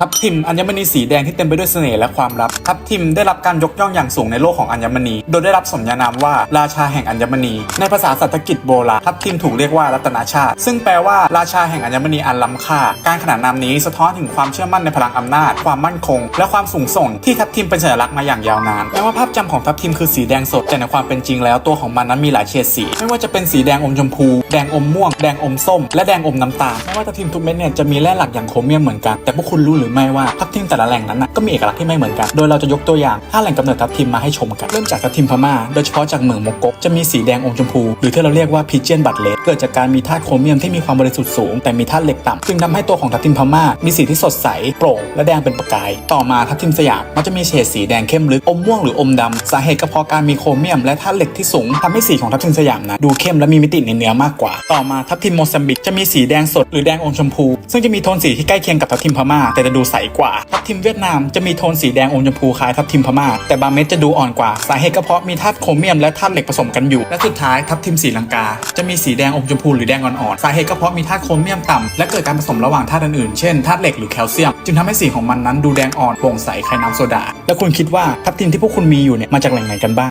ทับทิมอัญมณีสีแดงที่เต็มไปด้วยเสน่ห์และความลับ ทับทิมได้รับการยกย่องอย่างสูงในโลกของอัญมณี โดยได้รับสมญานามว่าราชาแห่งอัญมณี ในภาษาสันสกฤตโบราณทับทิมถูกเรียกว่ารัตนาชาติ ซึ่งแปลว่าราชาแห่งอัญมณีอันล้ำค่า การขนานนามนี้สะท้อนถึงความเชื่อมั่นในพลังอำนาจ ความมั่นคง และความสูงส่งที่ทับทิมเป็นสัญลักษณ์มาอย่างยาวนานแม้ว่าภาพจำของทับทิมคือสีแดงสดแต่ในความเป็นจริงแล้วตัวของมันนั้นมีหลายเฉดสีไม่ว่าจะเป็นสีแดงอมชมพู แดงอมม่วง แดงอมส้ม และแดงอมน้ำตาลไม่ว่าทับทิมทุกเม็ดเนี่ยจะมีแร่หลักอย่างโครเมียมเหมือนกันแต่พวกคุณรู้หรือไม่ว่าทับทิมแต่ละแหล่งนั้นนะก็มีเอกลักษณ์ที่ไม่เหมือนกัน โดยเราจะยกตัวอย่างห้าแหล่งกำเนิดทับทิมมาให้ชมกัน เริ่มจากทับทิมพม่า โดยเฉพาะจากเหมืองมกก จะมีสีแดงอมชมพู หรือที่เราเรียกว่าพิเจนบัตเลสเกิดจากการมีธาตุโครเมียมที่มีความบริสุทธิ์สูงแต่มีธาตุเหล็กต่ำจึงทำให้ตัวของทับทิมพม่า มีสีที่สดใสโปร่งและแดงเป็นประกาย ต่อมาทับทิมสยามมันจะมีเฉดสีแดงเข้มลึกอมม่วงหรืออมดำสาเหตุก็เพราะการมีโครเมียมและธาตุเหล็กที่สูงทำให้สีของทับทิมสยามนะดูเข้มและมีมิติในเนื้อมากกว่า ต่อมาทับทิมโมซัมบิกจะมีสีแดงสดหรือแดงอมชมพู ซึ่งจะมีโทนสีที่ใกล้เคียงกับทับทิมพม่าแต่จะดูใสกว่า ทับทิมเวียดนามจะมีโทนสีแดงอมชมพูคล้ายทับทิมพม่า แต่บางเม็ดจะดูอ่อนกว่า สาเหตุก็เพราะมีธาตุโครเมียมและธาตุเหล็กผสมกันอยู่ และสุดท้ายทับทิมสีลังกา จะมีสีแดงอมชมพูหรือแดงอ่อนๆ สาเหตุก็เพราะมีธาตุโครเมียมต่ำและเกิดการผสมระหว่างธาตุอื่นๆ เช่นธาตุเหล็กหรือแคลเซียม จึงทำให้สีของมันนั้นดูแดงอ่อนโปร่งใสคล้ายน้ำโซดา แล้วคุณคิดว่าทับทิมที่พวกคุณมีอยู่เนี่ยมาจากแหล่งไหนกันบ้าง